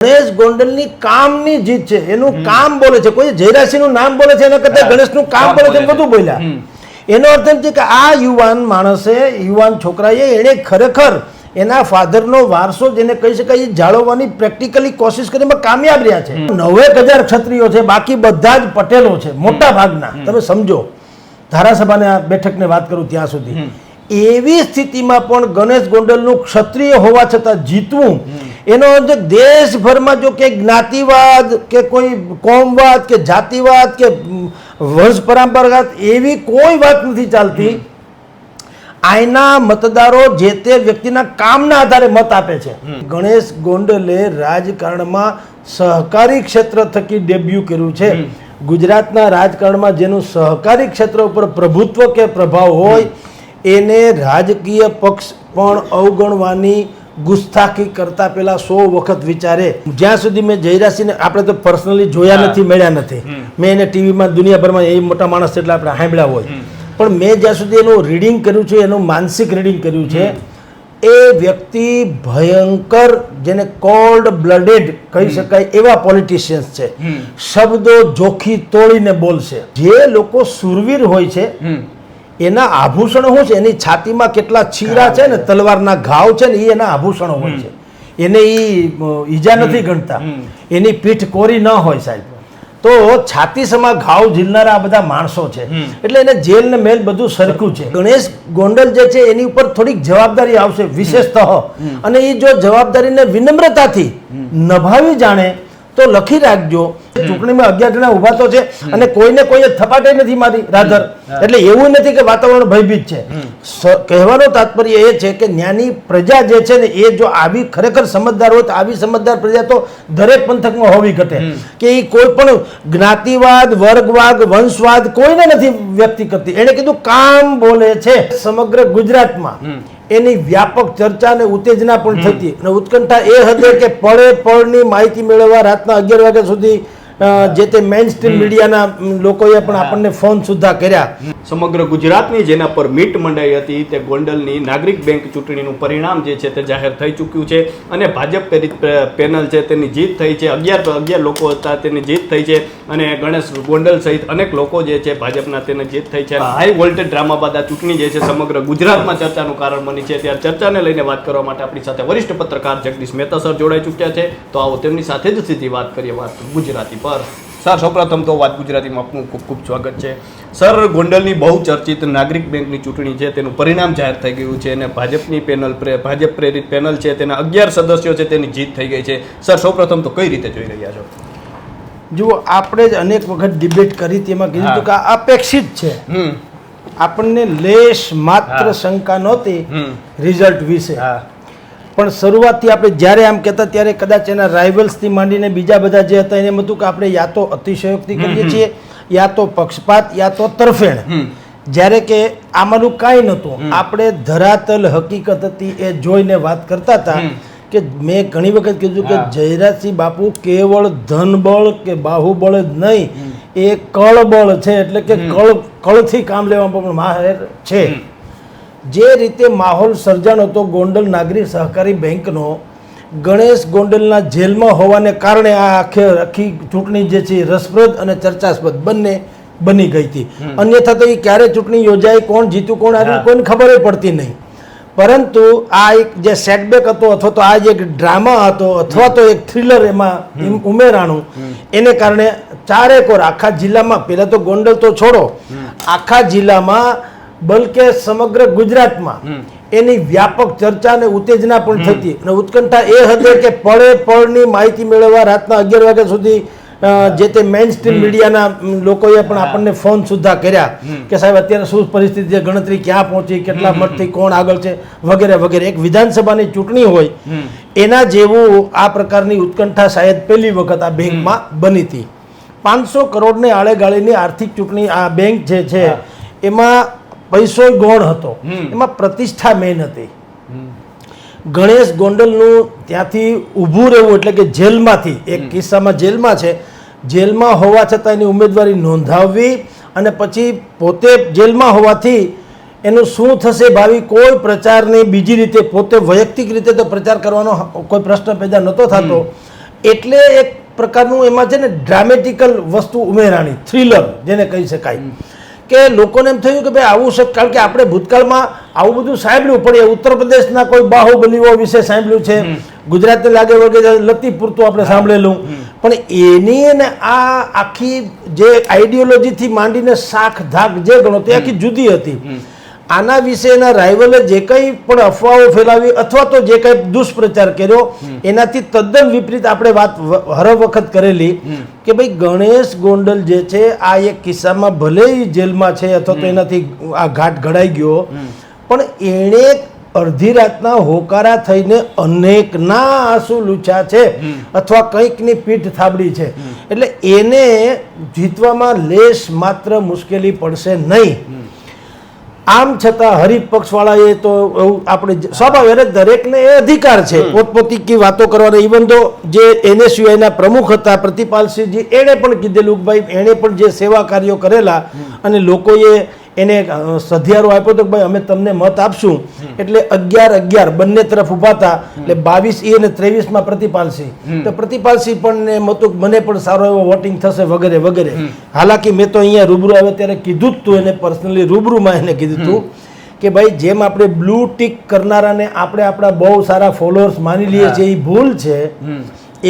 ગણેશ ગોંડલની કામની જીત છે. એનું કામ બોલે છે. કોઈ જયરાશીનું નામ બોલે છે એના કરતાં ગણેશનું કામ બોલે છે બધું બોલ્યા. એનો અર્થ એમ છે કે આ યુવાન માણસે યુવાન છોકરાએ એણે ખરેખર એના ફાધરનો વારસો જેને કહી શકાય એ જાળવવાની પ્રેક્ટિકલી કોશિશ કરીને કામયાબ રહ્યા છે. નવેક હજાર ક્ષત્રિયો છે બાકી બધા જ પટેલો છે મોટા ભાગના. તમે સમજો. ધારાસભાને આ બેઠકને વાત કરું ત્યાં સુધી. એવી સ્થિતિમાં પણ ગણેશ ગોંડલનું ક્ષત્રિય હોવા છતાં જીતવું એનો અર્થ દેશભરમાં જો કે જ્ઞાતિવાદ કે કોઈ કોમવાદ કે જાતિવાદ કે વંશ પરંપરાગત એવી કોઈ વાત નથી ચાલતી આઈના મતદારો જે તે વ્યક્તિના કામના આધારે મત આપે છે. ગણેશ ગોંડલે રાજકારણમાં સહકારી ક્ષેત્ર થકી ડેબ્યુ કર્યું છે. ગુજરાતના રાજકારણમાં જેનું સહકારી ક્ષેત્ર ઉપર પ્રભુત્વ કે પ્રભાવ હોય એને રાજકીય પક્ષ પણ અવગણવાની ગુસ્તાખી કરતા પેલા સો વખત વિચારે. જ્યાં સુધી મેં જયરાસિંહને આપણે તો પર્સનલી જોયા નથી મળ્યા નથી. મેં એને ટીવીમાં દુનિયાભરમાં એ મોટા માણસ એટલે આપણે સાંભળ્યા હોય. પણ મેં જ્યાં સુધી એનું રીડિંગ કર્યું છે એનું માનસિક રીડિંગ કર્યું છે એ વ્યક્તિ ભયંકર જેને કોલ્ડ બ્લડેડ કહી શકાય એવા પોલિટિશિયન્સ છે. શબ્દો જોખી તોડીને બોલશે. જે લોકો સુરવીર હોય છે. એના આભૂષણો શું છે એની છાતીમાં કેટલા ચીરા છે ને તલવારના ઘાવ છે ને એ એના આભૂષણો હોય છે. એને એ ઈજા નથી ગણતા. એની પીઠ કોરી ન હોય સાહેબ. તો છાતીસમાં ઘાવ ઝીલનારા આ બધા માણસો છે. એટલે એને જેલ ને મેલ બધું સરખું છે. ગણેશ ગોંડલ જે છે એની ઉપર થોડીક જવાબદારી આવશે વિશેષતઃ. અને એ જો જવાબદારીને વિનમ્રતાથી નભાવી જાણે તો લખી રાખજો. ચૂંટણીમાં અગિયાર જણા ઊભા તો છે અને કોઈને કોઈએ થપાટે નથી મારી રાધર એટલે એવું નથી કે વાતાવરણ ભયભીત છે. કહેવાનો તાત્પર્ય એ છે કે જ્ઞાની પ્રજા જે છે ને એ જો આવી ખરેખર સમજદાર હોય તો આવી સમજદાર પ્રજા તો દરેક પંથકમાં હોવી ઘટે. કે એ કોઈ પણ જ્ઞાતિવાદ વર્ગવાદ વંશવાદ કોઈને નથી વ્યક્તિ કરતી. એણે કીધું કામ બોલે છે. સમગ્ર ગુજરાતમાં એની વ્યાપક ચર્ચા અને ઉત્તેજના પણ થતી. અને ઉત્કંઠા એ હદે કે પળે પળની માહિતી મેળવવા રાતના અગિયાર વાગ્યા સુધી જે તે મેઇન સ્ટ્રીમ મીડિયાના લોકોએ પણ આપણને ફોન સુદ્ધા કર્યા. સમગ્ર ગુજરાતની જેના પર મીટ મંડાઈ હતી તે ગોંડલની નાગરિક બેંક ચૂંટણીનું પરિણામ જે છે તે જાહેર થઈ ચૂક્યું છે અને ભાજપ પેનલ છે તેની જીત થઈ છે. અગિયાર અગિયાર લોકો હતા તેની જીત થઈ છે અને ગણેશ ગોંડલ સહિત અનેક લોકો જે છે ભાજપના તેને જીત થઈ છે. હાઈ વોલ્ટેજ ડ્રામા બાદ આ ચૂંટણી જે છે સમગ્ર ગુજરાતમાં ચર્ચાનું કારણ બની છે. ત્યારે ચર્ચાને લઈને વાત કરવા માટે આપણી સાથે વરિષ્ઠ પત્રકાર જગદીશ મહેતા સર જોડાઈ ચૂક્યા છે. તો આવો તેમની સાથે જ સીધી વાત કરીએ વાત ગુજરાતી પર. સર સૌપ્રથમ તો વાત ગુજરાતીમાં આપનું ખૂબ ખૂબ સ્વાગત છે. સર ગોંડલની બહુ ચર્ચિત નાગરિક બેંકની ચૂંટણી છે તેનું પરિણામ જાહેર થઈ ગયું છે અને ભાજપની પેનલ ભાજપ પ્રેરિત પેનલ છે તેના અગિયાર સદસ્યો છે તેની જીત થઈ ગઈ છે. સર સૌપ્રથમ તો કઈ રીતે જોઈ રહ્યા છો? જુઓ આપણે જ અનેક વખત ડિબેટ કરી તેમાં કીધું કે અપેક્ષિત છે. આપણને લેશ માત્ર શંકા નહોતી રિઝલ્ટ વિશે. પણ શરૂઆતથી આપણે જ્યારે આમ કહેતા ત્યારે કદાચ એના રાઇવલ્સથી માંડીને બીજા બધા જે હતા એને હતું કે આપણે યા તો અતિશયોક્તિ કરીએ છીએ યા તો પક્ષપાત યા તો તરફેણ. જ્યારે કે આમાંનું કાંઈ નહોતું. આપણે ધરાતલ હકીકત હતી એ જોઈને વાત કરતા હતા કે મેં ઘણી વખત કીધું કે જયરાજસિંહ બાપુ કેવળ ધનબળ કે બાહુબળ જ નહીં. એ કળબળ છે. એટલે કે કળ કળથી કામ લેવામાં પણ માહેર છે. જે રીતે માહોલ સર્જાનો હતો ગોંડલ નાગરિક સહકારી બેંકનો ગણેશ ગોંડલના જેલમાં હોવાને કારણે આ આખે આખી ચૂંટણી જે છે રસપ્રદ અને ચર્ચાસ્પદ બંને બની ગઈ હતી. અન્યથા તો એ ક્યારે ચૂંટણી યોજાઈ કોણ જીત્યું કોણ હાર્યું કોઈને ખબર પડતી નહીં. પરંતુ આ એક જે સેટબેક હતો અથવા તો આ જે એક ડ્રામા હતો અથવા તો એક થ્રિલર એમાં એમ ઉમેરાણું એને કારણે ચારેકોર આખા જિલ્લામાં પહેલાં તો ગોંડલ તો છોડો આખા જિલ્લામાં બલકે સમગ્ર ગુજરાતમાં એની વ્યાપક ચર્ચા અને ઉત્તેજના પણ થતી. અને ઉત્કંઠા એ હદે કે પળે પળની માહિતી મેળવવા રાતના અગિયાર વાગ્યા સુધી જે તે મેઇન સ્ટ્રીમ મીડિયાના લોકોએ પણ આપણને ફોન સુદ્ધા કર્યા કે સાહેબ અત્યારે શું પરિસ્થિતિ છે? ગણતરી ક્યાં પહોંચી? કેટલા મતથી કોણ આગળ છે? વગેરે વગેરે. એક વિધાનસભાની ચૂંટણી હોય એના જેવું આ પ્રકારની ઉત્કંઠા શાયદ પહેલી વખત આ બેંકમાં બની હતી. પાંચસો કરોડને આળેગાળીની આર્થિક ચૂંટણી આ બેંક જે છે એમાં પૈસો ગોળ હતો. એમાં પ્રતિષ્ઠા મેન હતી. ગણેશ ગોંડલનું ત્યાંથી ઊભું રહેવું એટલે કે જેલમાંથી એક કિસ્સામાં જેલમાં છે. જેલમાં હોવા છતાં એની ઉમેદવારી નોંધાવવી અને પછી પોતે જેલમાં હોવાથી એનું શું થશે ભાવિ કોઈ પ્રચારની બીજી રીતે પોતે વૈયક્તિક રીતે તો પ્રચાર કરવાનો કોઈ પ્રશ્ન પેદા નહોતો થતો. એટલે એક પ્રકારનું એમાં છે ને ડ્રામેટિકલ વસ્તુ ઉમેરાણી થ્રિલર જેને કહી શકાય. કે લોકોને એમ થયું કે ભાઈ આવું છે કારણ કે આપણે ભૂતકાળમાં આવું બધું સાંભળ્યું પણ એ ઉત્તર પ્રદેશના કોઈ બાહુબલીઓ વિશે સાંભળ્યું છે. ગુજરાતને લાગે વગેરે લતી પૂરતું આપણે સાંભળેલું. પણ એની અને આ આખી જે આઈડિયોલોજીથી માંડીને શાખ ધાક જે ગણો તે આખી જુદી હતી. આના વિશે એના રાઇવલે જે કંઈ પણ અફવાઓ ફેલાવી અથવા તો જે કંઈ દુષ્પ્રચાર કર્યો એનાથી તદ્દન વિપરીત આપણે વાત હર વખત કરેલી કે ભાઈ ગણેશ ગોંડલ જે છે આ એક કિસ્સામાં ભલે જેલમાં છે અથવા તો એનાથી આ ઘાટ ઘડાઈ ગયો પણ એણે અડધી રાતના હોકારા થઈને અનેકના આંસુ લૂછા છે અથવા કંઈકની પીઠ થાબડી છે. એટલે એને જીતવામાં લેશ માત્ર મુશ્કેલી પડશે નહીં. આમ છતાં હરિપક્ષવાળાએ તો આપણે સ્વાભાવિક દરેકને એ અધિકાર છે. પોતપોતી વાતો કરવાનો ઇવન તો જે એનએસયુઆઈના પ્રમુખ હતા પ્રતિપાલસિંહજી એણે પણ કીધેલું ભાઈ એણે પણ જે સેવા કાર્યો કરેલા અને લોકોએ એને સધિયારો આપ્યો તો કે ભાઈ અમે તમને મત આપશું. એટલે અગિયાર અગિયાર બંને તરફ ઊભા હતા. એટલે બાવીસ એ અને ત્રેવીસમાં પ્રતિપાલસિંહ તો પ્રતિપાલસિંહ પણ ને મતું મને પણ સારો એવો વોટિંગ થશે વગેરે વગેરે. હાલાકી મેં તો અહીંયા રૂબરૂ આવ્યો ત્યારે કીધું જ તું એને પર્સનલી રૂબરૂમાં એને કીધું તું કે ભાઈ જેમ આપણે બ્લુ ટીક કરનારાને આપણે આપણા બહુ સારા ફોલોઅર્સ માની લઈએ છીએ એ ભૂલ છે.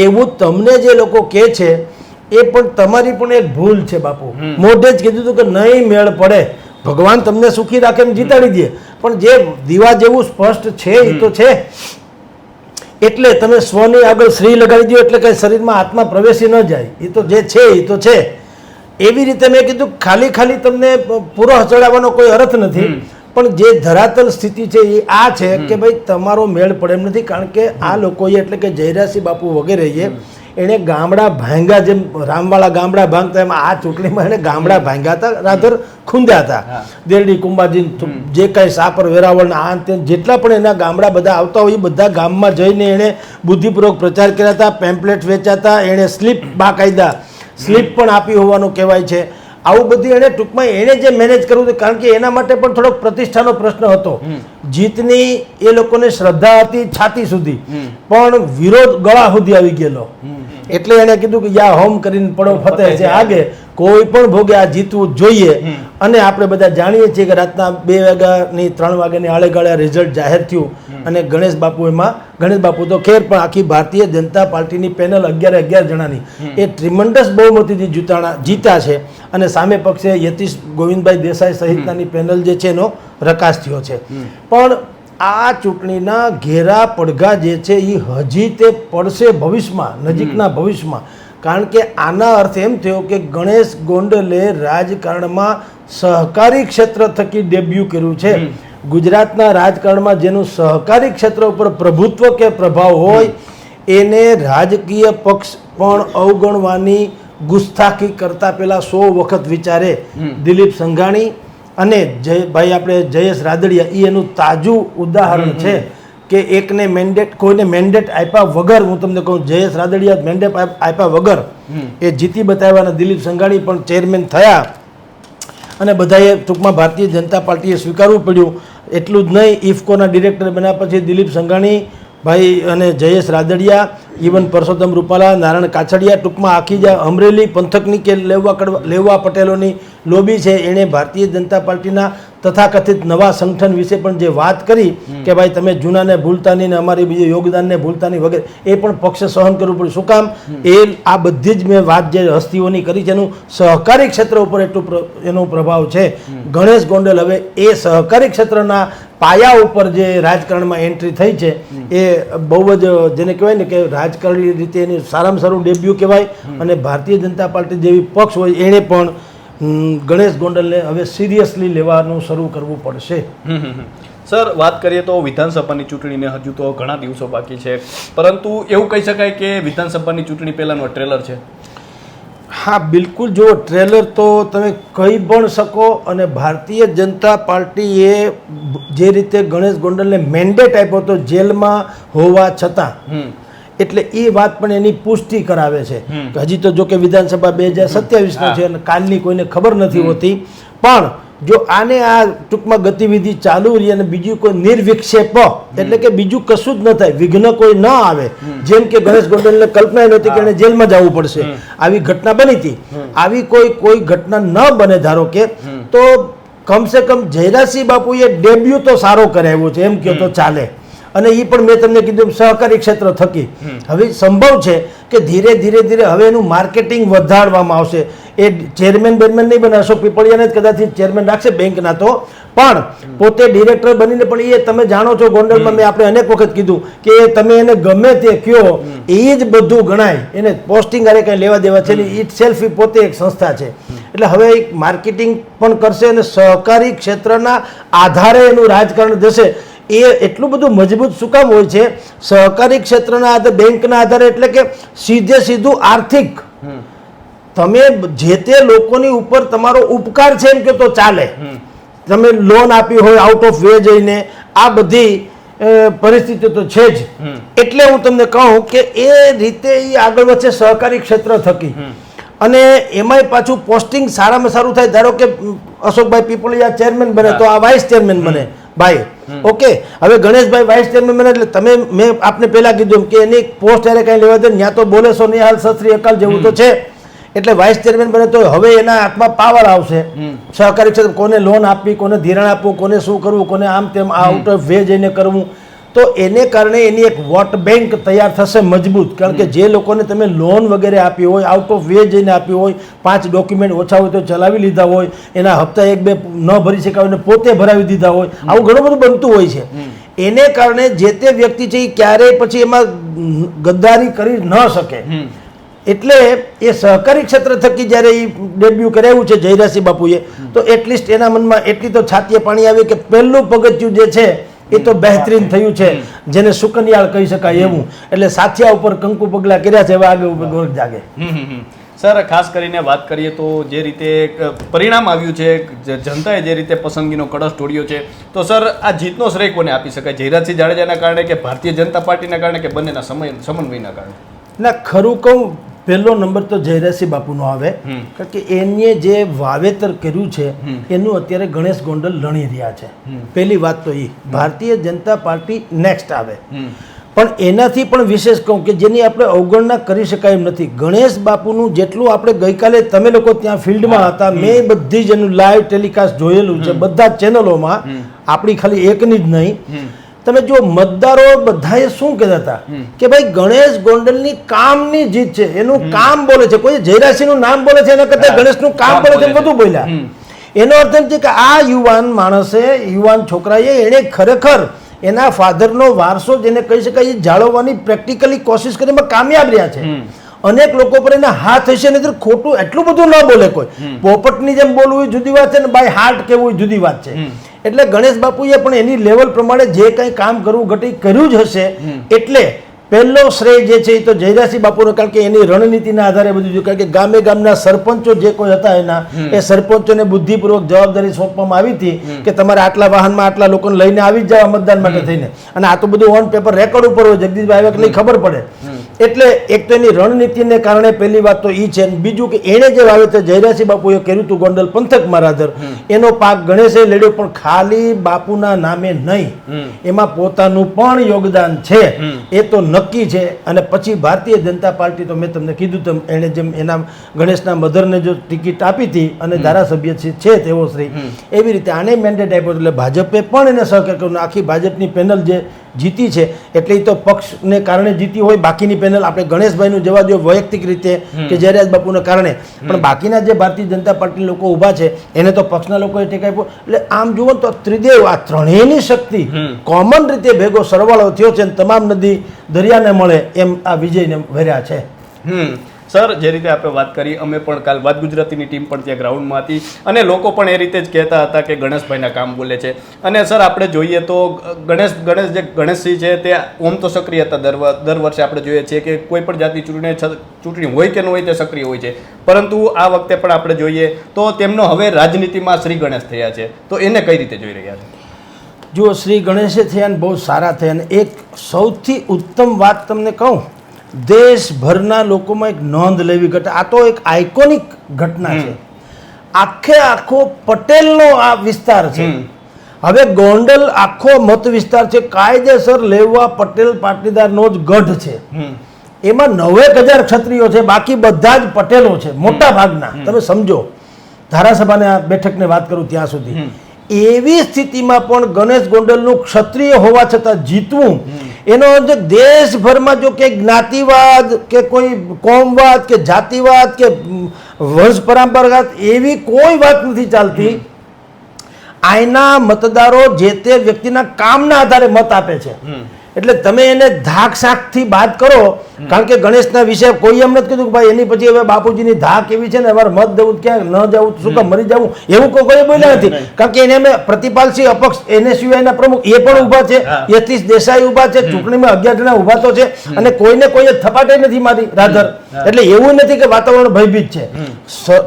એવું તમને જે લોકો કહે છે એ પણ તમારી પણ એક ભૂલ છે બાપુ. મોઢે જ કીધું હતું કે નહીં મેળ પડે. ભગવાન તમને સુખી રાખે એમ જીતાડી દે. પણ જે દીવા જેવું સ્પષ્ટ છે એ તો છે. એટલે તમે સ્વની આગળ શ્રી લગાડી દો એટલે કઈ શરીરમાં આત્મા પ્રવેશી ન જાય. એ તો જે છે એ તો છે. એવી રીતે મેં કીધું ખાલી ખાલી તમને પૂરો ચડાવવાનો કોઈ અર્થ નથી. પણ જે ધરાતલ સ્થિતિ છે એ આ છે કે ભાઈ તમારો મેળ પડે એમ નથી કારણ કે આ લોકોએ એટલે કે જયરાસિંહ બાપુ વગેરેએ એણે ગામડા ભાંગ્યા જેમ રામવાળા ગામડા ભાંગતા એમાં આ ચૂંટણીમાં એણે ગામડા ભાંગ્યા હતા રાધર ખૂંદ્યા હતા. દેરડી કુંભાજી જે કાંઈ સાપર વેરાવળ આ તે જેટલા પણ એના ગામડા બધા આવતા હોય એ બધા ગામમાં જઈને એણે બુદ્ધિપૂર્વક પ્રચાર કર્યા હતા પેમ્પલેટ વેચાતા એણે સ્લીપ બાકાયદા સ્લીપ પણ આપી હોવાનું કહેવાય છે. આવું બધું એણે ટૂંકમાં એણે જે મેનેજ કરવું હતું કારણ કે એના માટે પણ થોડોક પ્રતિષ્ઠાનો પ્રશ્ન હતો. જીતની એ લોકોને શ્રદ્ધા હતી છાતી સુધી. પણ વિરોધ ગળા સુધી આવી ગયેલો. એટલે એણે કીધું કે યા હોમ કરીને પડો ફતે છે આગે. કોઈ પણ ભોગે આ જીતવું જોઈએ. અને આપણે બધા જાણીએ છીએ કે રાતના બે વાગ્યાની ત્રણ વાગ્યાની આળે ગાળે રિઝલ્ટ જાહેર થયું. અને ગણેશ બાપુ એમાં ગણેશ બાપુ તો ખેર પણ આખી ભારતીય જનતા પાર્ટીની પેનલ અગિયાર અગિયાર જણાની. એ ટ્રિમન્ડસ બહુમતીથી જીતાણા જીત્યા છે. અને સામે પક્ષે યતીશ ગોવિંદભાઈ દેસાઈ સહિતનાની પેનલ જે છે એનો રકાશ થયો છે. પણ આ ચૂંટણીના ઘેરા પડઘા જે છે એ હજી તે પડશે ભવિષ્યમાં નજીકના ભવિષ્યમાં. કારણ કે આના અર્થ એમ થયો કે ગણેશ ગોંડલે રાજકારણમાં સહકારી ક્ષેત્ર થકી ડેબ્યુ કર્યું છે. ગુજરાતના રાજકારણમાં જેનું સહકારી ક્ષેત્ર ઉપર પ્રભુત્વ કે પ્રભાવ હોય એને રાજકીય પક્ષ પણ અવગણવાની ગુસ્તાખી કરતા પહેલા સો વખત વિચારે દિલીપ સંઘાણી અને જય ભાઈ આપણે જયેશ રાદડિયા એ એનું તાજું ઉદાહરણ છે. કે એકને મેન્ડેટ કોઈને મેન્ડેટ આપ્યા વગર હું તમને કહું જયેશ રાદડિયા મેન્ડેટ આપ્યા વગર એ જીતી બતાવ્યા અને દિલીપ સંઘાણી પણ ચેરમેન થયા. અને બધાએ ટૂંકમાં ભારતીય જનતા પાર્ટીએ સ્વીકારવું પડ્યું. એટલું જ નહીં ઇફકોના ડિરેક્ટર બન્યા પછી દિલીપ સંઘાણી ભાઈ અને જયેશ રાદડિયા ઇવન પરસોત્તમ રૂપાલા નારાયણ કાછડિયા ટૂંકમાં આખી જે અમરેલી પંથકની કે લેવા લેવા પટેલોની લોબી છે. એણે ભારતીય જનતા પાર્ટીના તથાકથિત નવા સંગઠન વિશે પણ જે વાત કરી કે ભાઈ તમે જૂનાને ભૂલતા નહીં ને અમારી બીજું યોગદાનને ભૂલતા નહીં વગેરે એ પણ પક્ષે સહન કરવું પડે. શું કામ? એ આ બધી જ મેં વાત જે હસ્તીઓની કરી છે એનું સહકારી ક્ષેત્ર ઉપર એટલું એનો પ્રભાવ છે. ગણેશ ગોંડલ હવે એ સહકારી ક્ષેત્રના પાયા ઉપર જે રાજકારણમાં એન્ટ્રી થઈ છે એ બહુ જ જેને કહેવાય ને કે રાજકારણી રીતે એની સારામાં સારું ડેબ્યુ કહેવાય અને ભારતીય જનતા પાર્ટી જેવી પક્ષ હોય એણે પણ ગણેશ ગોંડલને હવે સિરિયસલી લેવાનું શરૂ કરવું પડશે. સર વાત કરીએ તો વિધાનસભાની ચૂંટણીને હજુ તો ઘણા દિવસો બાકી છે. પરંતુ એવું કહી શકાય કે વિધાનસભાની ચૂંટણી પહેલાનો ટ્રેલર છે. હા બિલકુલ. જો ટ્રેલર તો તમે કહી પણ શકો અને ભારતીય જનતા પાર્ટીએ જે રીતે ગણેશ ગોંડલને મેન્ડેટ આપ્યો હતો જેલમાં હોવા છતાં એટલે એ વાત પણ એની પુષ્ટિ કરાવે છે. હજી તો જો કે વિધાનસભા બે હજાર સત્યાવીસનો છે અને કાલની કોઈને ખબર નથી હોતી. પણ જો આને આ ટૂંકમાં ગતિવિધિ ચાલુ રહી અને બીજું કોઈ નિર્વિક્ષેપ એટલે કે બીજું કશું જ ન થાય વિઘ્ન કોઈ ન આવે. જેમ કે ગણેશ ગોંડલને કલ્પના નહોતી કે એને જેલમાં જવું પડશે. આવી ઘટના બની હતી. આવી કોઈ કોઈ ઘટના ન બને ધારો કે તો કમસે કમ જયરાસિંહ બાપુએ ડેબ્યુ તો સારો કરાવ્યો છે એમ કહો તો ચાલે. અને એ પણ મેં તમને કીધું સહકારી ક્ષેત્ર થકી. હવે સંભવ છે કે ધીરે ધીરે ધીરે હવે એનું માર્કેટિંગ વધારવામાં આવશે. એ ચેરમેન બેરમેન નહીં બને અશોક પીપળિયાને જ કદાચ ચેરમેન રાખશે બેંકના તો. પણ પોતે ડિરેક્ટર બનીને પણ એ તમે જાણો છો ગોંડલમાં મેં આપણે અનેક વખત કીધું કે તમે એને ગમે તે કયો એ જ બધું ગણાય. એને પોસ્ટિંગ અરે કંઈ લેવા દેવા છે ઇટ સેલ્ફ એ પોતે એક સંસ્થા છે. એટલે હવે એક માર્કેટિંગ પણ કરશે અને સહકારી ક્ષેત્રના આધારે એનું રાજકારણ જશે. એ એટલું બધું મજબૂત શું કામ હોય છે? સહકારી ક્ષેત્રના આધારે બેંકના આધારે એટલે કે સીધે સીધું આર્થિક. તમે જે તે લોકોની ઉપર તમારો ઉપકાર છે એમ કે તો ચાલે. તમે લોન આપી હોય આઉટ ઓફ વે જઈને આ બધી પરિસ્થિતિ તો છે જ. એટલે હું તમને કહું કે એ રીતે એ આગળ વધશે સહકારી ક્ષેત્ર થકી. અને એમાંય પાછું પોસ્ટિંગ સારામાં સારું થાય. ધારો કે અશોકભાઈ પીપળિયા ચેરમેન બને તો આ વાઇસ ચેરમેન બને. ભાઈ ઓકે હવે ગણેશભાઈ વાઇસ ચેરમેન એટલે તમે મેં આપને પેલા કીધું કે એની પોસ્ટ ત્યારે કઈ લેવા દે ત્યાં તો બોલે સો હાલ સત્રી અકાલ જેવું તો છે. એટલે વાઇસ ચેરમેન બને તો હવે એના હાથમાં પાવર આવશે. સહકારી ક્ષેત્ર કોને લોન આપવી કોને ધિરાણ આપવું કોને શું કરવું કોને આમ તેમ આઉટ ઓફ વે જઈને કરવું. તો એને કારણે એની એક વોટ બેંક તૈયાર થશે મજબૂત. કારણ કે જે લોકોને તમે લોન વગેરે આપી હોય આઉટ ઓફ વે જઈને આપી હોય પાંચ ડોક્યુમેન્ટ ઓછા હોય તો ચલાવી લીધા હોય એના હપ્તા એક બે ન ભરી શકાય અને પોતે ભરાવી દીધા હોય આવું ઘણું બધું બનતું હોય છે. એને કારણે જે તે વ્યક્તિ છે એ ક્યારેય પછી એમાં ગદ્દારી કરી ન શકે. એટલે એ સહકારી ક્ષેત્ર થકી જ્યારે એ ડેબ્યુ કરાવ્યું છે જયરાસિંહ બાપુએ તો એટલીસ્ટ એના મનમાં એટલી તો છાતીએ પાણી આવે કે પહેલું પગથિયું જે છે એ તો બહેતરીન થયું છે. જેને સુકન્યાળ કહી શકાય એવું. એટલે સાથિયા ઉપર કંકુ પગલા કર્યા છે હવે આગળ ઉપર ગોરખ જાગે. સર ખાસ કરીને વાત કરીએ તો જે રીતે પરિણામ આવ્યું છે જનતાએ જે રીતે પસંદગીનો કળશ ઢોળ્યો છે તો સર આ જીતનો શ્રેય કોને આપી શકાય? જયરાજસિંહ જાડેજાના કારણે કે ભારતીય જનતા પાર્ટીના કારણે કે બંનેના સમય સમન્વયના કારણે? ના ખરું કહું પહેલો નંબર તો જયરાસિંહ બાપુનો આવે. કારણ કે એને જે વાવેતર કર્યું છે એનું અત્યારે ગણેશ ગોંડલ લણી રહ્યા છે. પહેલી વાત તો એ ભારતીય જનતા પાર્ટી નેક્સ્ટ આવે. પણ એનાથી પણ વિશેષ કહું કે જેની આપણે અવગણના કરી શકાય એમ નથી. ગણેશ બાપુનું જેટલું આપણે ગઈકાલે તમે લોકો ત્યાં ફિલ્ડમાં હતા મેં બધી જ એનું લાઈવ ટેલિકાસ્ટ જોયેલું છે બધા જ ચેનલોમાં આપણી ખાલી એકની જ નહીં. તમે જો મતદારો બધાએ શું કહેતા હતા? કે ભાઈ ગણેશ ગોંડલની કામની જીત છે. એનું કામ બોલે છે. કોઈ જયરાશીનું નામ બોલે છે એના કરતાં ગણેશનું કામ કામ બોલે છે બોલે છે. બધું બોલ્યા એનો અર્થ એમ છે કે આ યુવાન માણસે યુવાન છોકરાએ એણે ખરેખર એના ફાધરનો વારસો જેને કહી શકાય એ જાળવવાની પ્રેક્ટિકલી કોશિશ કરીમાં કામયાબ રહ્યા છે. અનેક લોકો પર એના હાથ હશે ને ખોટું એટલું બધું ન બોલે કોઈ. પોપટની જેમ બોલવું એ જુદી વાત છે ને બાય હાર્ટ કેવું એ જુદી વાત છે. એટલે ગણેશ બાપુએ પણ એની લેવલ પ્રમાણે જે કંઈ કામ કરવું ઘટી કર્યું જ હશે. એટલે પહેલો શ્રેય જે છે એ તો જયરાસિંહ બાપુનો કારણ કે એની રણનીતિના આધારે બધું જોયું કારણ કે ગામે ગામના સરપંચો જે કોઈ હતા એના એ સરપંચોને બુદ્ધિપૂર્વક જવાબદારી સોંપવામાં આવી હતી કે તમારે આટલા વાહનમાં આટલા લોકોને લઈને આવી જ જવા મતદાન માટે થઈને. અને આ તો બધું ઓન પેપર રેકોર્ડ ઉપર હોય જગદીશભાઈ ખબર પડે. એટલે એક તો એની રણનીતિને કારણે પહેલી વાત તો એ છે બીજું કે એણે જે વાવેતર જયરાસિંહ બાપુએ કર્યું હતું ગોંડલ પંથકમાં રાધર એનો પાક ગણેશે લડ્યો પણ ખાલી બાપુના નામે નહીં. એમાં પોતાનું પણ યોગદાન છે. એ તો નક્કી છે. અને પછી ભારતીય જનતા પાર્ટી તો મેં તમને કીધું તેમ એણે જેમ એના ગણેશના મધરને જો ટિકિટ આપી હતી અને ધારાસભ્ય છે- તેવો શ્રી. એવી રીતે આને મેન્ડેટ આપ્યો એટલે ભાજપે પણ એને સહકાર કર્યો. આખી ભાજપની પેનલ જે જીતી છે. એટલે તો પક્ષને કારણે જીતી હોય બાકીની પેનલ આપણે ગણેશભાઈનું જવા દો વૈયક્તિક રીતે કે જયરાજ બાપુના કારણે. પણ બાકીના જે ભારતીય જનતા પાર્ટી લોકો ઊભા છે એને તો પક્ષના લોકોએ ટેક આપ્યો. એટલે આમ જુઓ તો ત્રિદેવ આ ત્રણેયની શક્તિ કોમન રીતે ભેગો સરવાળો થયો છે અને તમામ નદી દરિયાને મળે એમ આ વિજયને વર્યા છે. હમ. સર, જે રીતે આપણે વાત કરી, અમે પણ કાલ વાત ગુજરાતીની ટીમ પણ ત્યાં ગ્રાઉન્ડમાં હતી અને લોકો પણ એ રીતે જ કહેતા હતા કે ગણેશભાઈના કામ બોલે છે. અને સર, આપણે જોઈએ તો ગણેશ ગણેશ જે ગણેશસિંહ છે તે ઓમ તો સક્રિય હતા દર દર વર્ષે આપણે જોઈએ છીએ કે કોઈ પણ જાતની ચૂંટણી ચૂંટણી હોય કે ન હોય તે સક્રિય હોય છે. પરંતુ આ વખતે પણ આપણે જોઈએ તો તેમનો હવે રાજનીતિમાં શ્રી ગણેશ થયા છે. તો એને કઈ રીતે જોઈ રહ્યા છે? જો શ્રી ગણેશે થયા ને બહુ સારા થયા અને એક સૌથી ઉત્તમ વાત તમને કહું દેશભરના લોકોમાં એક નોંધ લેવી ઘટના આ તો એક આઇકોનિક ઘટના છે. આખે આખો પટેલનો આ વિસ્તાર છે. હવે ગોંડલ આખો મત વિસ્તાર છે. કાયદેસર લેવા પટેલ પાટીદારનો જ ગઢ છે. એમાં નવેક હજાર ક્ષત્રિયો છે. બાકી બધા જ પટેલો છે મોટા ભાગના. તમે સમજો. ધારાસભાને આ બેઠકને વાત કરું ત્યાં સુધી. એવી સ્થિતિમાં પણ ગણેશ ગોંડલનું ક્ષત્રિય હોવા છતાં જીતવું એનો અર્થ દેશભરમાં જો કે જ્ઞાતિવાદ કે કોઈ કોમવાદ કે જાતિવાદ કે વંશ પરંપરાગત એવી કોઈ વાત નથી ચાલતી આઈના મતદારો જે તે વ્યક્તિના કામના આધારે મત આપે છે. એટલે તમે એને ધાક શાકથી બાદ કરો. કારણ કે ગણેશના વિશે કોઈ એમ નથી કીધું કે ભાઈ એની પછી હવે બાપુજીની ધાક એવી છે ને અમારે મત દેવું ક્યાંક ન જવું શું કામ મરી જવું? એવું કોઈ બોલ્યા નથી. કારણ કે એને અમે પ્રતિપાલસિંહ અપક્ષ એને સિવાયના પ્રમુખ એ પણ ઊભા છે. યતીશ દેસાઈ ઊભા છે. ચૂંટણીમાં અગિયાર જણા ઊભા તો છે. અને કોઈને કોઈ થપાટે નથી મારી રાધર. એટલે એવું નથી કે વાતાવરણ ભયભીત છે.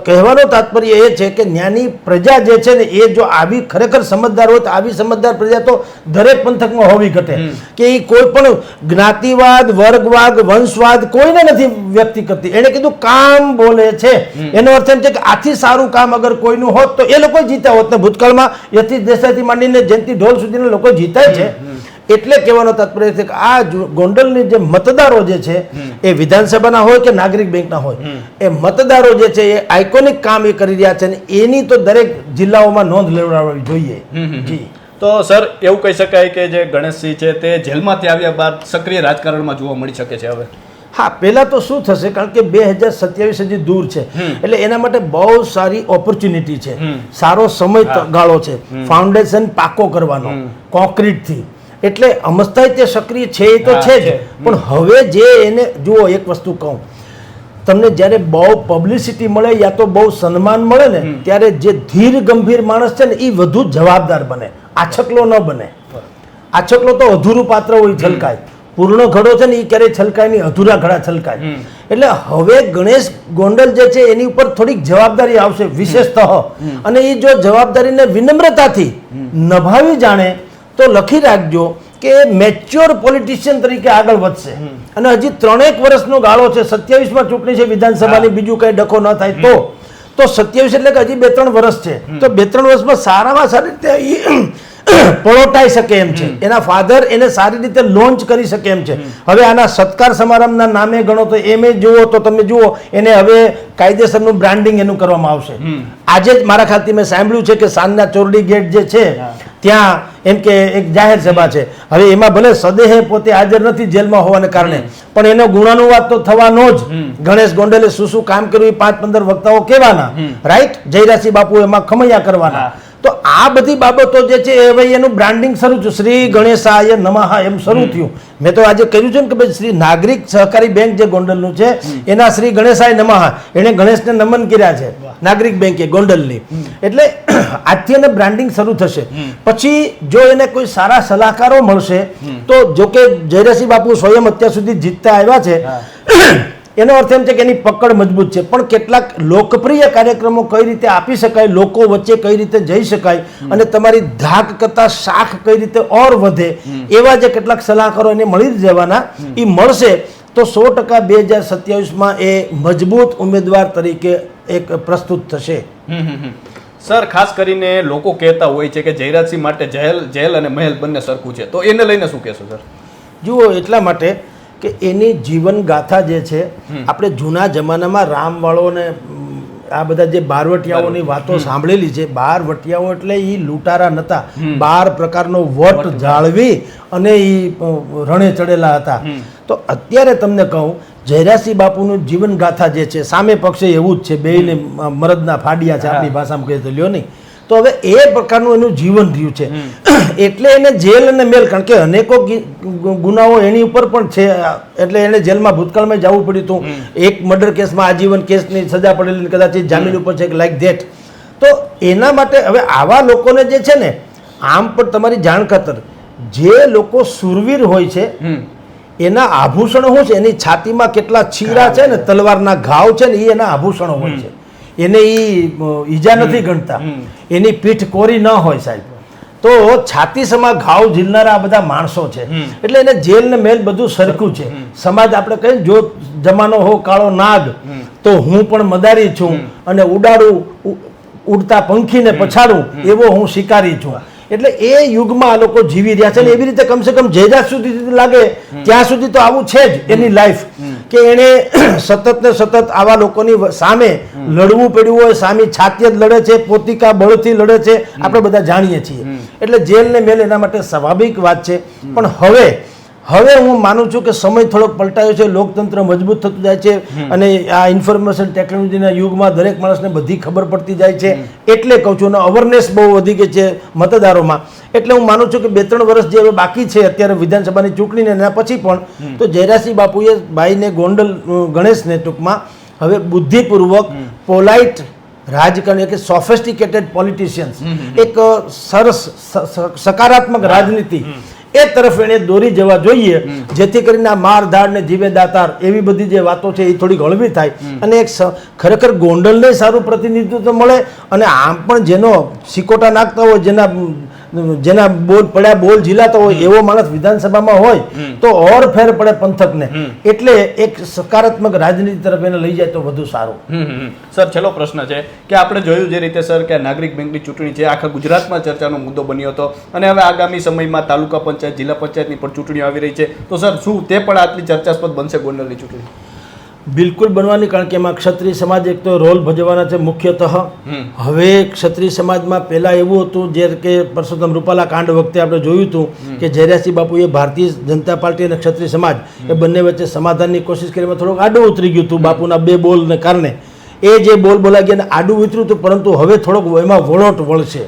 કહેવાનો તાત્પર્ય એ છે કે ન્યાની પ્રજા જે છે ને એ જો આવી ખરેખર સમજદાર હોય તો આવી સમજદાર પ્રજા તો દરેક પંથકમાં હોવી ઘટે. કે એ કોઈ પણ જ્ઞાતિવાદ વર્ગવાદ વંશવાદ કોઈને નથી વ્યક્તિ કરતી. એને કીધું કામ બોલે છે. એનો અર્થ એમ છે કે આથી સારું કામ અગર કોઈનું હોત તો એ લોકો જીતા હોત. ને ભૂતકાળમાં યથી દેસાઈથી માંડીને જયંતિ ઢોલ સુધીના લોકો જીતાય છે. એટલે કહેવાનો તાત્પર્ય છે કે આ ગોંડલની જે મતદારો જે છે એ વિધાનસભાના હોય કે નાગરિક બેંકના હોય એ મતદારો જે છે એ આઇકોનિક કામ એ કરી રહ્યા છે અને એની તો દરેક જિલ્લાઓમાં નોંધ લેવડાવવી જોઈએ. જી. તો સર એવું કહી શકાય કે જે ગણેશસિંહ છે તે જેલમાંથી આવ્યા બાદ સક્રિય રાજકારણમાં જોવા મળી શકે છે હવે? હા પહેલાં તો શું થશે? કારણ કે બે હજાર સત્યાવીસ હજી દૂર છે. એટલે એના માટે બહુ સારી ઓપોર્ચ્યુનિટી છે. સારો સમય ગાળો છે. ફાઉન્ડેશન પાકો કરવાનો. કોન્ક્રીટથી એટલે અમસ્તાય તે સક્રિય છે એ તો છે જ. પણ હવે જે એને જુઓ એક વસ્તુ કહું. તમને જ્યારે બહુ પબ્લિસિટી મળે યા તો બહુ સન્માન મળે ને ત્યારે જે ધીર ગંભીર માણસ છે ને એ વધુ જવાબદાર બને. આછકલો ન બને. આછકલો તો અધૂરું પાત્ર હોય છલકાય. પૂર્ણ ઘડો છે ને એ ક્યારેય છલકાય નહીં અધૂરા ઘડા છલકાય. એટલે હવે ગણેશ ગોંડલ જે છે એની ઉપર થોડીક જવાબદારી આવશે વિશેષતઃ. અને એ જો જવાબદારીને વિનમ્રતાથી નભાવી જાણે તો લખી રાખજો કે મેચ્યોર પોલિટિશિયન તરીકે આગળ વધશે. અને હજી ત્રણેક વર્ષનો ગાળો છે સત્યાવીસમાં ચૂંટણી છે વિધાનસભાની બીજું કંઈ ડખો ન થાય તો. તો સત્યાવીસ એટલે કે હજી બે ત્રણ વર્ષ છે. તો બે ત્રણ વર્ષમાં સારામાં સારી રીતે ઈ શકે એમ છે. એના ફાધર એને સારી રીતે લોન્ચ કરી શકે એમ છે. હવે આના સત્કાર સમારંભના નામે ગણો તો એમ જુઓ તો તમે જુઓ એને હવે કાયદેસરનું બ્રાન્ડિંગ એનું કરવામાં આવશે. આજે જ મારા ખ્યાલથી મેં સાંભળ્યું છે કે સાંજના ચોરડી ગેટ જે છે ત્યાં એમ કે એક જાહેર સભા છે. હવે એમાં ભલે સદેહે પોતે હાજર નથી જેલમાં હોવાને કારણે પણ એનો ગુણાનુવાદ તો થવાનો જ. ગણેશ ગોંડલે શું શું કામ કર્યું એ પાંચ પંદર વક્તાઓ કહેવાના. રાઈટ જયરાસી બાપુ એમાં ખમૈયા કરવાના. તો આ બધી બાબતો જે છે એ ભાઈ એનું બ્રાન્ડિંગ શરૂ થયું. શ્રી ગણેશાય નમઃ એમ શરૂ થયું. મેં તો આજે કર્યું છે ને કે ભાઈ શ્રી નાગરિક સહકારી બેંક જે ગોંડલનું છે એના શ્રી ગણેશાય નમઃ. એણે ગણેશને નમન કર્યા છે નાગરિક બેંકે ગોંડલની. એટલે આજથી એને બ્રાન્ડિંગ શરૂ થશે. પછી જો એને કોઈ સારા સલાહકારો મળશે તો જો કે જયરાસિંહ બાપુ સ્વયં અત્યાર સુધી જીતતા આવ્યા છે એનો અર્થ એમ છે કે એની પકડ મજબૂત છે. પણ કેટલાક લોકપ્રિય કાર્યક્રમો કઈ રીતે આપી શકાય લોકો વચ્ચે કઈ રીતે જઈ શકાય અને તમારી ધાક કરતા શાખ કઈ રીતે ઓર વધે એવા જે કેટલાક સલાહકારો એને મળી જ જવાના એ મળશે તો સો ટકા બે હજાર સત્યાવીસમાં એ મજબૂત ઉમેદવાર તરીકે એક પ્રસ્તુત થશે. સર ખાસ કરીને લોકો કહેતા હોય છે કે જયરાજસિંહ માટે જેલ જેલ અને મહેલ બંને સરખું છે. તો એને લઈને શું કહેશો સર? જુઓ એટલા માટે કે એની જીવન ગાથા જે છે આપણે જૂના જમાનામાં રામવાળો ને આ બધા જે બારવટિયાઓની વાતો સાંભળેલી છે બારવટિયાઓ એટલે એ લૂંટારા નતા. બાર પ્રકારનો વટ જાળવી અને એ રણે ચડેલા હતા. તો અત્યારે તમને કહું જયરાસિંહ બાપુનું જીવન ગાથા જે છે સામે પક્ષે એવું જ છે બેયને મરદના ફાડિયા છે આપણી ભાષામાં કહે તો લ્યો નહીં. તો હવે એ પ્રકારનું એનું જીવન રહ્યું છે. એટલે એને જેલ અને મેલ કારણ કે અનેકો ગુનાઓ એની ઉપર પણ છે. એટલે એને જેલમાં ભૂતકાળમાં જવું પડ્યું હતું. એક મર્ડર કેસમાં આજીવન કેસની સજા પડેલી કદાચ જામીન ઉપર છે લાઈક ધેટ તો એના માટે હવે આવા લોકોને જે છે ને આમ પણ તમારી જાણ ખાતર જે લોકો સુરવીર હોય છે એના આભૂષણો શું છે? એની છાતીમાં કેટલા છીરા છે ને તલવારના ઘાવ છે ને એ એના આભૂષણો હોય છે. એને એ ઈજા નથી ગણતા. એની પીઠ કોરી ન હોય સાહેબ. તો છાતીસમાં ઘાવ ઝીલનારા આ બધા માણસો છે. એટલે એને જેલ ને મેલ બધું સરખું છે. સમાજ આપણે કહીએ જો જમાનો હો કાળો નાગ તો હું પણ મદારી છું અને ઉડાડું ઉડતા પંખીને પછાડું એવો હું શિકારી છું. એટલે એ યુગમાં આ લોકો જીવી રહ્યા છે અને એવી રીતે કમસે કમ જયરાજ સુધી લાગે ત્યાં સુધી તો આવું છે જ એની લાઈફ કે એણે સતત ને સતત આવા લોકોની સામે લડવું પડ્યું હોય સામે છાતી જ લડે છે પોતિકા બળથી લડે છે આપણે બધા જાણીએ છીએ. એટલે જેલ ને મેલ એના માટે સ્વાભાવિક વાત છે. પણ હવે હવે હું માનું છું કે સમય થોડોક પલટાયો છે લોકતંત્ર મજબૂત થતું જાય છે અને આ ઇન્ફોર્મેશન ટેકનોલોજીના યુગમાં દરેક માણસને બધી ખબર પડતી જાય છે. એટલે કહું છું અને અવેરનેસ બહુ વધી ગઈ છે મતદારોમાં. એટલે હું માનું છું કે બે ત્રણ વર્ષ જે હવે બાકી છે અત્યારે વિધાનસભાની ચૂંટણીને એના પછી પણ તો જયરાસિંહ બાપુએ ભાઈને ગોંડલ ગણેશને ટૂંકમાં હવે બુદ્ધિપૂર્વક પોલાઇટ રાજકારણી કે સોફેસ્ટિકેટેડ પોલિટિશિયન્સ એક સરસ સકારાત્મક રાજનીતિ. એ તરફ એને દોરી જવા જોઈએ જેથી કરીને આ માર ધાડ ને જીવે દાતાર એવી બધી જે વાતો છે એ થોડી હળવી થાય. અને એક ખરેખર ગોંડલને સારું પ્રતિનિધિત્વ મળે અને આમ પણ જેનો સિકોટા નાખતા હોય જેના જેના બોલ પડ્યા બોલ ઝીલાતો હોય એવો માણસ વિધાનસભામાં હોય તો ઓર ફેર પડે પંથકને. એટલે એક સકારાત્મક રાજનીતિ તરફ એને લઈ જાય તો વધુ સારું. સર છેલ્લો પ્રશ્ન છે કે આપણે જોયું જે રીતે સર કે નાગરિક બેંકની ચૂંટણી છે આખા ગુજરાતમાં ચર્ચાનો મુદ્દો બન્યો હતો અને હવે આગામી સમયમાં તાલુકા પંચાયત જિલ્લા પંચાયતની પણ ચૂંટણીઓ આવી રહી છે. તો સર શું તે પણ આટલી ચર્ચાસ્પદ બનશે ગોંડલની ચૂંટણી? બિલકુલ બનવાની કારણ કે એમાં ક્ષત્રિય સમાજ એક તો રોલ ભજવવાના છે મુખ્યતઃ. હવે ક્ષત્રિય સમાજમાં પહેલા એવું હતું જે કે પરસોત્તમ રૂપાલા કાંડ વખતે આપણે જોયું હતું કે જયરાસિંહ બાપુએ ભારતીય જનતા પાર્ટી અને ક્ષત્રિય સમાજ એ બંને વચ્ચે સમાધાનની કોશિશ કરી એમાં થોડુંક આડું ઉતરી ગયું હતું બાપુના બે બોલને કારણે. એ જે બોલ બોલાઈ ગયા આડું ઉતર્યું હતું પરંતુ હવે થોડોક એમાં વળોટ વળશે.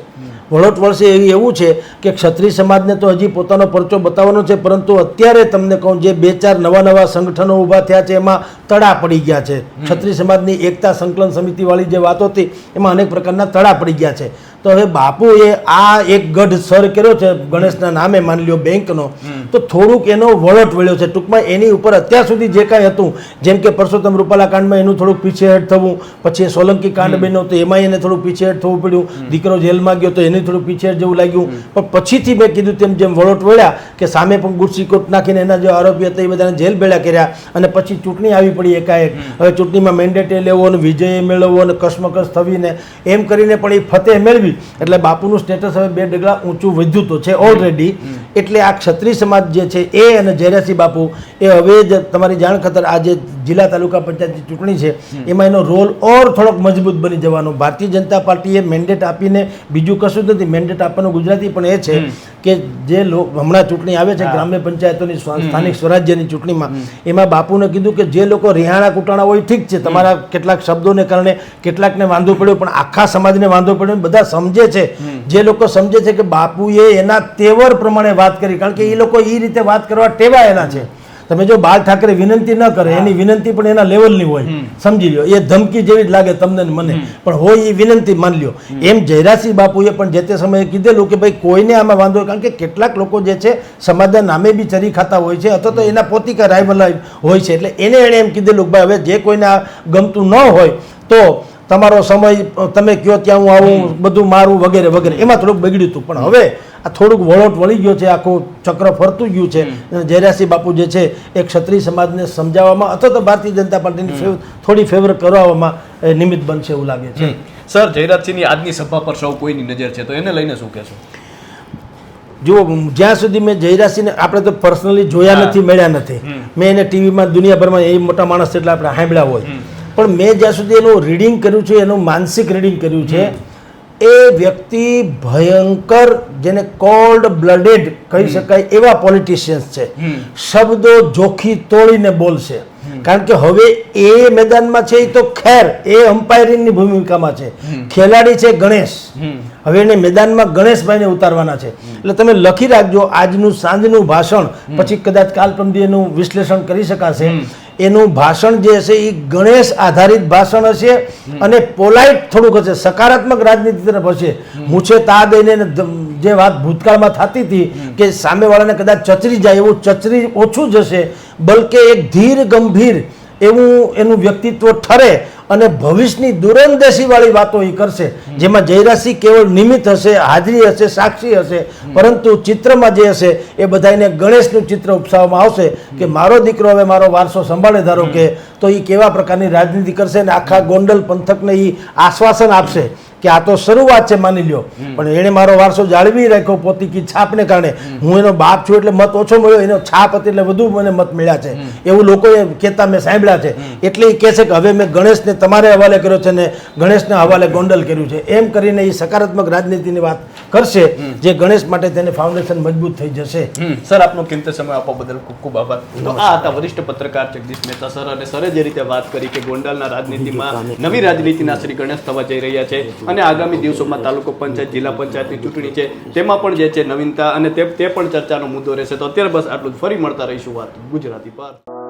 વળોટ વળશે એવી એવું છે કે ક્ષત્રિય સમાજને તો હજી પોતાનો પરચો બતાવવાનો છે પરંતુ અત્યારે તમને કહું જે બે ચાર નવા નવા સંગઠનો ઊભા થયા છે એમાં તડા પડી ગયા છે. ક્ષત્રિય સમાજની એકતા સંકલન સમિતિવાળી જે વાતો હતી એમાં અનેક પ્રકારના તડા પડી ગયા છે. તો હવે બાપુએ આ એક ગઢ સર કર્યો છે ગણેશના નામે માની લ્યો બેંકનો તો થોડુંક એનો વળટ વળ્યો છે. ટૂંકમાં એની ઉપર અત્યાર સુધી જે કાંઈ હતું જેમ કે પરસોત્તમ રૂપાલા કાંડમાં એનું થોડુંક પીછેહટ થવું પછી સોલંકી કાંડ બન્યો તો એમાં એને થોડું પીછેહટ થવું પડ્યું દીકરો જેલમાં ગયો તો એને થોડું પીછેહટ જેવું લાગ્યું. પણ પછીથી મેં કીધું તેમ જેમ વળોટ વળ્યા કે સામે પણ ગુડસીકોટ નાખીને એના જે આરોપી હતા એ બધાને જેલ ભેળા કર્યા અને પછી ચૂંટણી આવી પડી એકાએક. હવે ચૂંટણીમાં મેન્ડેટે લેવો અને વિજય મેળવવો અને કસમકસ થવીને એમ કરીને પણ એ ફતેહ મેળવી. એટલે બાપુનું સ્ટેટસ હવે બે ડગલા ઊંચું વધ્યું તો છે ઓલરેડી એટલે આ ક્ષત્રિય સમાજ જે છે એ અને જયરાસિંહ બાપુ એ હવે જ તમારી જાણ ખતર આ જે જિલ્લા તાલુકા પંચાયતની ચૂંટણી છે એમાં એનો રોલ ઓર થોડોક મજબૂત બની જવાનો. ભારતીય જનતા પાર્ટીએ મેન્ડેટ આપીને બીજું કશું નથી મેન્ડેટ આપવાનું ગુજરાતી પણ એ છે કે જે લોક હમણાં ચૂંટણી આવે છે ગ્રામ્ય પંચાયતોની સ્થાનિક સ્વરાજ્યની ચૂંટણીમાં. એમાં બાપુને કીધું કે જે લોકો રિહાણા કુટાણા હોય ઠીક છે તમારા કેટલાક શબ્દોને કારણે કેટલાકને વાંધો પડ્યો પણ આખા સમાજને વાંધો પડ્યો બધા સમજે છે. જે લોકો સમજે છે કે બાપુએ એના તેવર પ્રમાણે વાત કરી કારણ કે એ લોકો એ રીતે વાત કરવા ટેવાયેલા છે. તમે જો બાળ ઠાકરે વિનંતી ન કરે એની વિનંતી પણ એના લેવલની હોય સમજી લ્યો. એ ધમકી જેવી જ લાગે તમને મને. પણ હોય એ વિનંતી માન લ્યો. એમ જયરાસિંહ બાપુએ પણ જે તે સમયે કીધેલું કે ભાઈ કોઈને આમાં વાંધો કારણ કે કેટલાક લોકો જે છે સમાજના નામે બી ચરી ખાતા હોય છે અથવા તો એના પોતિકા રાઇવલ હોય છે. એટલે એને એણે એમ કીધેલું કે ભાઈ હવે જે કોઈને આ ગમતું ન હોય તો તમારો સમય તમે કયો ત્યાં હું આવું બધું મારું વગેરે વગેરે. એમાં થોડુંક બગડ્યું હતું. પણ હવે આ થોડુંક વળોટ વળી ગયો છે આખું ચક્ર ફરતું ગયું છે. અને જયરાસિંહ બાપુ જે છે એ ક્ષત્રિય સમાજને સમજાવવામાં અથવા તો ભારતીય જનતા પાર્ટીની થોડી ફેવર કરાવવામાં નિમિત્ત બનશે એવું લાગે છે. સર જયરાજસિંહની આજની સભા પર સૌ કોઈની નજર છે તો એને લઈને શું કહેશો? જુઓ જ્યાં સુધી મેં જયરાસિંહને આપણે તો પર્સનલી જોયા નથી મળ્યા નથી. મેં એને ટીવીમાં દુનિયાભરમાં એ મોટા માણસ એટલે આપણે સાંભળ્યા હોય. પણ મેં જ્યાં સુધી એનું રીડિંગ કર્યું છે એનું માનસિક રીડિંગ કર્યું છે એ વ્યક્તિ ભયંકર જેને કોલ્ડ બ્લડેડ કહી શકાય એવા પોલિટિશિયન્સ છે. શબ્દો જોખી તોડીને બોલશે. કારણ કે હવે એ મેદાનમાં છે એ તો ખેર એ અમ્પાયરિંગની ભૂમિકામાં છે. ખેલાડી છે ગણેશ. હવે એને મેદાનમાં ગણેશભાઈને ઉતારવાના છે. એટલે તમે લખી રાખજો આજનું સાંજનું ભાષણ પછી કદાચ કાલપંદીનું વિશ્લેષણ કરી શકાશે. એનું ભાષણ જે હશે એ ગણેશ આધારિત ભાષણ હશે અને પોલાઇટ થોડુંક હશે સકારાત્મક રાજનીતિ તરફ હશે. મૂછે તા દઈને જે વાત ભૂતકાળમાં થતી હતી કે સામેવાળાને કદાચ ચચરી જાય એવું ચચરી ઓછું જશે બલકે એક ધીર ગંભીર એવું એનું વ્યક્તિત્વ ઠરે અને ભવિષ્યની દૂરંદેશીવાળી વાતો એ કરશે. જેમાં જયરાશી કેવળ નિમિત્ત હશે, હાજરી હશે, સાક્ષી હશે, પરંતુ ચિત્રમાં જે હશે, એ બધાને ગણેશનું ચિત્ર ઉપસાવવામાં આવશે કે મારો દીકરો હવે મારો વારસો સંભાળે, ધારો કે, તો એ કેવા પ્રકારની રાજનીતિ કરશે અને આખા ગોંડલ પંથકને એ આશ્વાસન આપશે. કે આ તો શરૂઆત છે માની લ્યો. પણ એણે મારો વારસો જાળવી રાખ્યો પોતીકી છાપને કારણે. હું એનો બાપ છું એટલે મત ઓછો મળ્યો એનો છાપ હતી એટલે વધુ મને મત મળ્યા છે. એવું લોકોએ કહેતા મેં સાંભળ્યા છે. એટલે એ કહે છે કે હવે મેં ગણેશને તમારે હવાલે કર્યો છે ને ગણેશને હવાલે ગોંડલ કર્યું છે. એમ કરીને એ સકારાત્મક રાજનીતિની વાત કરશે જે ગણેશ માટે તેને ફાઉન્ડેશન મજબૂત થઈ જશે. સર આપનો કિંમતી સમય આપવા બદલ ખૂબ ખૂબ આભાર. તો આ હતા વરિષ્ઠ પત્રકાર જગદીશ મહેતા સર અને સરે જે રીતે વાત કરી કે ગોંડલના રાજનીતિમાં નવી રાજનીતિના શ્રી ગણેશ થવા જઈ રહ્યા છે અને આગામી દિવસોમાં તાલુકો પંચાયત જિલ્લા પંચાયતની ચૂંટણી છે તેમાં પણ જે છે નવીનતા અને તે તે પણ ચર્ચાનો મુદ્દો રહેશે. તો અત્યારે બસ આટલું જ. ફરી મળતા રહીશું વાત ગુજરાતી પર.